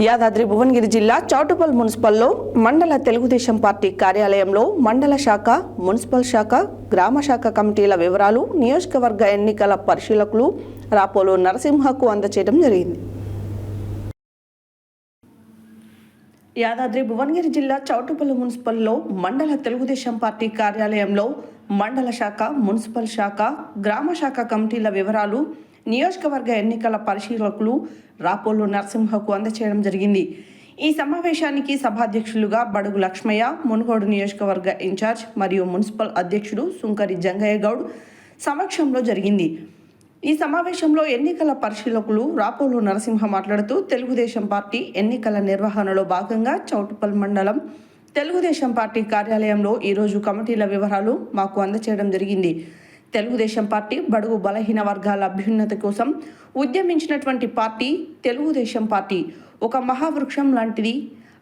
యాదాద్రి భువనగిరి జిల్లా చౌటుపల్ మున్సిపల్లో మండల తెలుగుదేశం పార్టీ కార్యాలయంలో మండల శాఖ మున్సిపల్ శాఖ గ్రామ శాఖ కమిటీల వివరాలు నియోజకవర్గ ఎన్నికల పరిశీలకులు రాపోలు నరసింహకు అందచేయడం జరిగింది. యాదాద్రి భువనగిరి జిల్లా చౌటుపల్లి మున్సిపల్లో మండల తెలుగుదేశం పార్టీ కార్యాలయంలో మండల శాఖ మున్సిపల్ శాఖ గ్రామ శాఖ కమిటీల వివరాలు నియోజకవర్గ ఎన్నికల పరిశీలకులు రాపోలు నరసింహకు అందచేయడం జరిగింది. ఈ సమావేశానికి సభాధ్యక్షులుగా బడుగు లక్ష్మయ్య మునుగోడు నియోజకవర్గ ఇన్ఛార్జ్ మరియు మున్సిపల్ అధ్యక్షుడు సుంకరి జంగయ్య గౌడ్ సమక్షంలో జరిగింది. ఈ సమావేశంలో ఎన్నికల పరిశీలకులు రాపోలు నరసింహ మాట్లాడుతూ తెలుగుదేశం పార్టీ ఎన్నికల నిర్వహణలో భాగంగా చౌటుపల్ మండలం తెలుగుదేశం పార్టీ కార్యాలయంలో ఈరోజు కమిటీల వివరాలు మాకు అందచేయడం జరిగింది. తెలుగుదేశం పార్టీ బడుగు బలహీన వర్గాల అభ్యున్నతి కోసం ఉద్యమించినటువంటి పార్టీ తెలుగుదేశం పార్టీ. ఒక మహావృక్షం లాంటిది.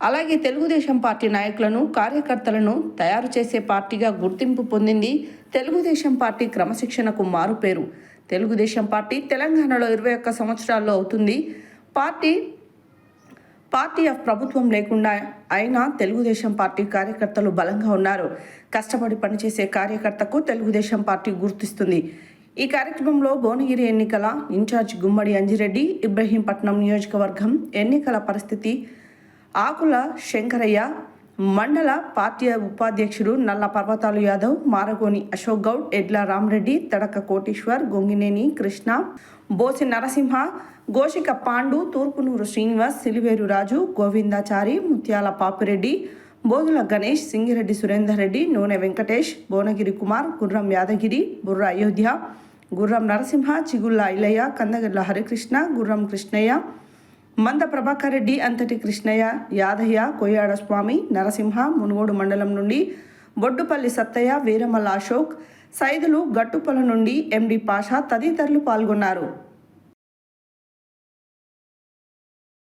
అలాగే తెలుగుదేశం పార్టీ నాయకులను కార్యకర్తలను తయారు చేసే పార్టీగా గుర్తింపు పొందింది తెలుగుదేశం పార్టీ క్రమశిక్షణకు మారుపేరు. తెలుగుదేశం పార్టీ తెలంగాణలో ఇరవై ఒక్క సంవత్సరాల్లో అవుతుంది. పార్టీ పార్టీ ఆఫ్ ప్రభుత్వం లేకుండా అయినా తెలుగుదేశం పార్టీ కార్యకర్తలు బలంగా ఉన్నారు. కష్టపడి పనిచేసే కార్యకర్తకు తెలుగుదేశం పార్టీ గుర్తిస్తుంది. ఈ కార్యక్రమంలో భువనగిరి ఎన్నికల ఇన్ఛార్జ్ గుమ్మడి అంజిరెడ్డి ఇబ్రహీంపట్నం నియోజకవర్గం ఎన్నికల పరిస్థితి ఆకుల శంకరయ్య మండల పార్టీ ఉపాధ్యక్షుడు నల్ల పర్వతాలు యాదవ్ మారగోని అశోక్ గౌడ్ ఎడ్ల రామరెడ్డి తడక కోటేశ్వర్ గొంగినేని కృష్ణ బోసి నరసింహ గోషిక పాండు తూర్పునూరు శ్రీనివాస్ సిలివేరు రాజు గోవిందాచారి ముత్యాల పాపిరెడ్డి బోధుల గణేష్ సింగిరెడ్డి సురేందర్ రెడ్డి నూనె వెంకటేష్ భువనగిరి కుమార్ గుర్రం యాదగిరి బుర్ర అయోధ్య గుర్రం నరసింహ చిగుళ్ళ ఇలయ్య కందగడ్ల హరికృష్ణ గుర్రం కృష్ణయ్య మంద ప్రభాకర్ రెడ్డి అంతటి కృష్ణయ్య యాదయ్య కొయ్యాడ స్వామి నరసింహ మునుగోడు మండలం నుండి బొడ్డుపల్లి సత్తయ్య వీరమల్ల అశోక్ సైదులు గట్టుపల నుండి ఎండి పాషా తదితరులు పాల్గొన్నారు.